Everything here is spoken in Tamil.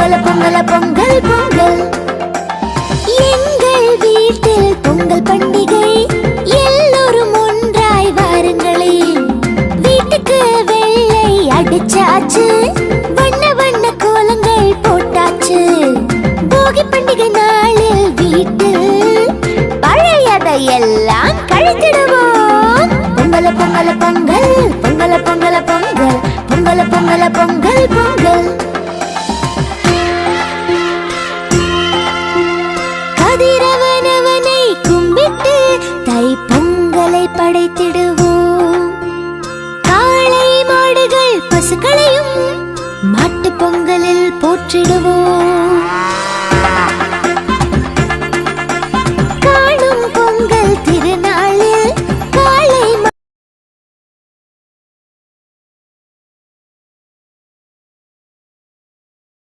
பொங்கல பொங்கல பொங்கல் பொங்கல். எங்கள் வீட்டில் பொங்கல் பண்டிகை எல்லோரும் ஒன்றாய் வாருங்களே. வீட்டுக்கு வெள்ளை அடிச்சாச்சு வண்ண வண்ண கோலங்கள் போட்டாச்சு. போகி பண்டிகை நாளில் வீட்டில் பழையதை எல்லாம் கழித்திடுவோம். பொங்கல பொங்கல பொங்கல் பொங்கல பொங்கல பொங்கல் பொங்கல பொங்கல. பொங்கல் பொங்கல் படைத்திடுவோம். காளை மாடுகள் பசுக்களையும் மாட்டு பொங்கலில் போற்றிடுவோம்.